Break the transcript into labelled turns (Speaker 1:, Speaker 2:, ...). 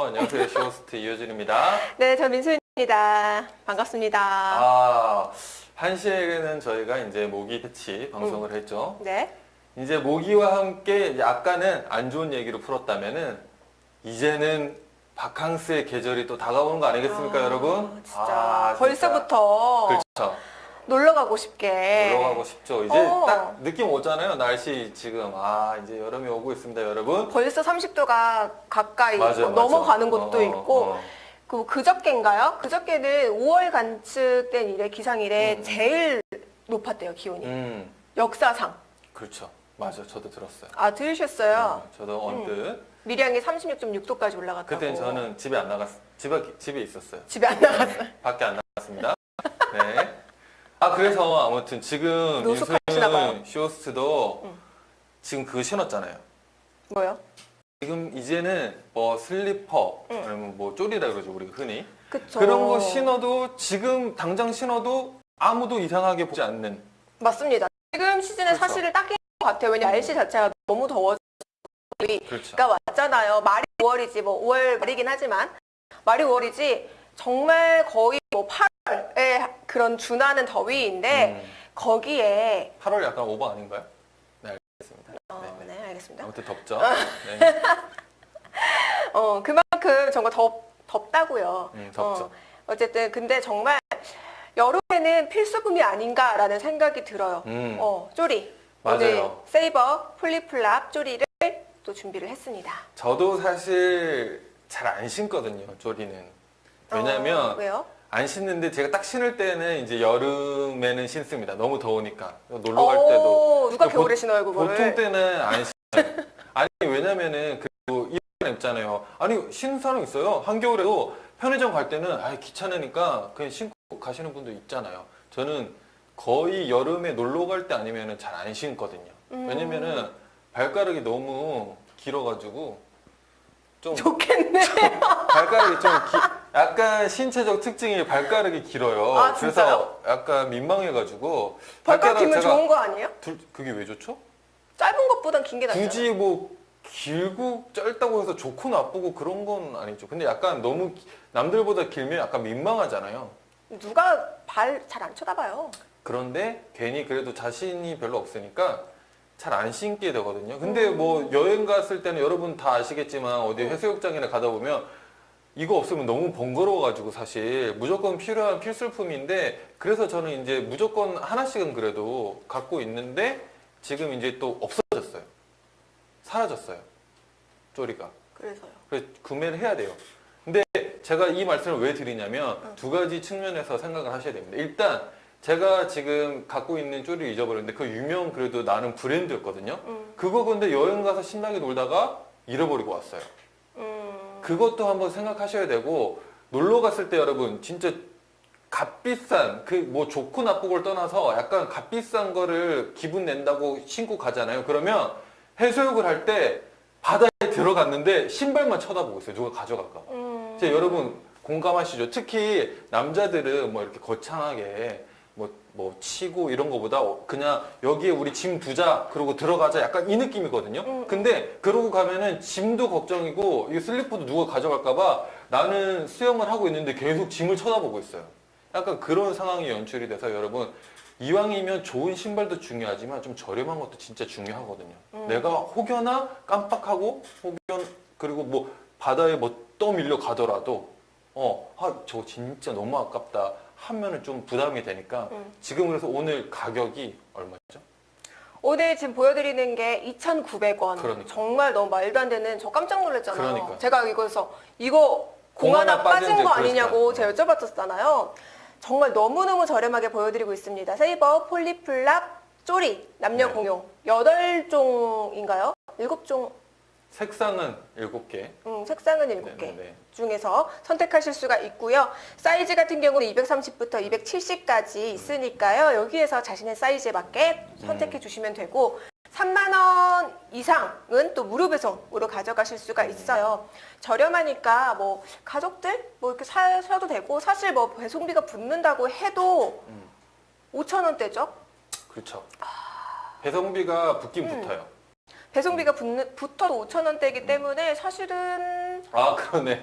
Speaker 1: 안녕하세요. 쇼호스트 이효진입니다.
Speaker 2: 네, 저 민수입니다. 반갑습니다.
Speaker 1: 아, 1시에는 저희가 이제 모기 퇴치 방송을
Speaker 2: 음.
Speaker 1: 했죠.
Speaker 2: 네.
Speaker 1: 이제 모기와 함께 약간은 안 좋은 얘기로 풀었다면은 이제는 바캉스의 계절이 또 다가오는 거 아니겠습니까,
Speaker 2: 아,
Speaker 1: 여러분?
Speaker 2: 진짜
Speaker 1: 아, 진짜.
Speaker 2: 벌써부터
Speaker 1: 그렇죠.
Speaker 2: 놀러 가고 싶게.
Speaker 1: 놀러 가고 싶죠. 이제
Speaker 2: 어.
Speaker 1: 딱 느낌 오잖아요. 날씨 지금 아 이제 여름이 오고 있습니다, 여러분.
Speaker 2: 벌써 30도가 가까이
Speaker 1: 맞아요,
Speaker 2: 어,
Speaker 1: 맞아요.
Speaker 2: 넘어가는 곳도
Speaker 1: 어,
Speaker 2: 있고
Speaker 1: 어.
Speaker 2: 그 그저께인가요? 그저께는 5월 관측된 이래 기상일에
Speaker 1: 음.
Speaker 2: 제일 높았대요 기온이
Speaker 1: 음,
Speaker 2: 역사상.
Speaker 1: 그렇죠. 맞아요. 저도 들었어요.
Speaker 2: 아 들으셨어요?
Speaker 1: 네, 저도 언뜻.
Speaker 2: 밀양이 36.6도까지 올라갔다고.
Speaker 1: 그때 저는 집에 안 나갔, 집에 집에 있었어요.
Speaker 2: 집에 안 나갔어요.
Speaker 1: 밖에 안 나갔습니다. 네. 아 그래서 아무튼 지금
Speaker 2: 노숙하시나 봐요.
Speaker 1: 윤수는 쇼스트도
Speaker 2: 응.
Speaker 1: 지금 그거 신었잖아요.
Speaker 2: 뭐요?
Speaker 1: 지금 이제는 뭐 슬리퍼
Speaker 2: 응.
Speaker 1: 아니면 뭐 쪼리라 그러죠 우리가 흔히
Speaker 2: 그쵸.
Speaker 1: 그런 거 신어도 지금 당장 신어도 아무도 이상하게 보지 않는
Speaker 2: 맞습니다. 지금 시즌에
Speaker 1: 그렇죠.
Speaker 2: 사실은 딱인 것 같아요. 왜냐 면 날씨 자체가 너무 더워서
Speaker 1: 그렇죠.
Speaker 2: 가 왔잖아요. 말이 5월이지 뭐 5월 말이긴 하지만 말이 5월이지 정말 거의 뭐 8월에 그런 준하는 더위인데
Speaker 1: 음,
Speaker 2: 거기에
Speaker 1: 8월 약간 오버 아닌가요? 네 알겠습니다.
Speaker 2: 어,
Speaker 1: 네, 네.
Speaker 2: 네 알겠습니다.
Speaker 1: 아무튼 덥죠. 네.
Speaker 2: 어 그만큼 정말 덥 덥다고요.
Speaker 1: 음, 덥죠.
Speaker 2: 어, 어쨌든 근데 정말 여름에는 필수품이 아닌가라는 생각이 들어요.
Speaker 1: 음,
Speaker 2: 어 쪼리
Speaker 1: 맞아요.
Speaker 2: 오늘 세이버 플립플랍 쪼리를 또 준비를 했습니다.
Speaker 1: 저도 사실 잘 안 신거든요. 쪼리는. 왜냐면
Speaker 2: 어, 왜요?
Speaker 1: 안 신는데 제가 딱 신을 때는 이제 여름에는 신습니다. 너무 더우니까 놀러 갈 때도
Speaker 2: 오, 누가
Speaker 1: 보-
Speaker 2: 겨울에 신어요 그거를?
Speaker 1: 보통 때는 안 신어요. 아니 왜냐면은 그리고 이런 있잖아요. 아니 신는 사람 있어요. 한겨울에도 편의점 갈 때는 아 귀찮으니까 그냥 신고 가시는 분도 있잖아요. 저는 거의 여름에 놀러 갈 때 아니면은 잘 안 신거든요.
Speaker 2: 음.
Speaker 1: 왜냐면은 발가락이 너무 길어가지고 좀
Speaker 2: 좋겠네.
Speaker 1: 발가락이 좀 기- 약간 신체적 특징이 발가락이 길어요.
Speaker 2: 아,
Speaker 1: 그래서
Speaker 2: 진짜요?
Speaker 1: 약간 민망해가지고
Speaker 2: 발가락 길면 좋은 거 아니에요?
Speaker 1: 둘 그게 왜 좋죠?
Speaker 2: 짧은 것보단 긴 게 낫잖아.
Speaker 1: 굳이 뭐 길고 짧다고 해서 좋고 나쁘고 그런 건 아니죠. 근데 약간 너무 기- 남들보다 길면 약간 민망하잖아요.
Speaker 2: 누가 발 잘 안 쳐다봐요.
Speaker 1: 그런데 괜히 그래도 자신이 별로 없으니까 잘 안 신게 되거든요. 근데
Speaker 2: 음.
Speaker 1: 뭐 여행 갔을 때는 여러분 다 아시겠지만 어디 해수욕장이나 가다 보면 이거 없으면 너무 번거로워가지고 사실 무조건 필요한 필수품인데 그래서 저는 이제 무조건 하나씩은 그래도 갖고 있는데 지금 이제 또 없어졌어요. 사라졌어요. 쪼리가.
Speaker 2: 그래서요.
Speaker 1: 그래서 구매를 해야 돼요. 근데 제가 이 말씀을 왜 드리냐면
Speaker 2: 응.
Speaker 1: 두 가지 측면에서 생각을 하셔야 됩니다. 일단 제가 지금 갖고 있는 쪼리를 잊어버렸는데 그 유명 그래도 나는 브랜드였거든요.
Speaker 2: 음,
Speaker 1: 그거 근데 여행 가서 신나게 놀다가 잃어버리고 왔어요.
Speaker 2: 음,
Speaker 1: 그것도 한번 생각하셔야 되고 놀러 갔을 때 여러분 진짜 값비싼 그 뭐 좋고 나쁘고를 떠나서 약간 값비싼 거를 기분 낸다고 신고 가잖아요. 그러면 해수욕을 할 때 바다에 들어갔는데 신발만 쳐다보고 있어요. 누가 가져갈까 봐.
Speaker 2: 음.
Speaker 1: 이제 여러분 공감하시죠? 특히 남자들은 뭐 이렇게 거창하게 뭐, 뭐 치고 이런 거보다 그냥 여기에 우리 짐 두자 그러고 들어가자 약간 이 느낌이거든요.
Speaker 2: 음.
Speaker 1: 근데 그러고 가면은 짐도 걱정이고 이 슬리퍼도 누가 가져갈까봐 나는 수영을 하고 있는데 계속 짐을 쳐다보고 있어요. 약간 그런 상황이 연출이 돼서 여러분 이왕이면 좋은 신발도 중요하지만 좀 저렴한 것도 진짜 중요하거든요.
Speaker 2: 음.
Speaker 1: 내가 혹여나 깜빡하고 혹연 그리고 뭐 바다에 뭐 떠밀려 가더라도 어, 아, 저거 진짜 너무 아깝다 하면은 좀 부담이 되니까
Speaker 2: 음.
Speaker 1: 지금 그래서 오늘 가격이 얼마죠?
Speaker 2: 오늘 지금 보여드리는 게 2,900원.
Speaker 1: 그러니까.
Speaker 2: 정말 너무 말도 안 되는 저 깜짝 놀랐잖아요.
Speaker 1: 그러니까.
Speaker 2: 제가 이거에서 이거
Speaker 1: 공공
Speaker 2: 하나
Speaker 1: 빠진 거게
Speaker 2: 아니냐고
Speaker 1: 그랬어요.
Speaker 2: 제가 여쭤봤었잖아요. 정말 너무너무 저렴하게 보여드리고 있습니다. 세이버 폴리플랍 쪼리 남녀
Speaker 1: 네.
Speaker 2: 공용 8종인가요? 7종
Speaker 1: 색상은 7개.
Speaker 2: 음, 색상은 7개
Speaker 1: 네네네.
Speaker 2: 중에서 선택하실 수가 있고요. 사이즈 같은 경우는 230부터 270까지 있으니까요. 여기에서 자신의 사이즈에 맞게 선택해 주시면 되고 3만 원 이상은 또 무료 배송으로 가져가실 수가 있어요. 저렴하니까 뭐 가족들 뭐 이렇게 사셔도 되고 사실 뭐 배송비가 붙는다고 해도
Speaker 1: 음.
Speaker 2: 5천 원대죠.
Speaker 1: 그렇죠. 배송비가 붙긴
Speaker 2: 음.
Speaker 1: 붙어요.
Speaker 2: 배송비가 붙는, 붙어도 5천 원대이기 때문에 사실은
Speaker 1: 아, 그러네.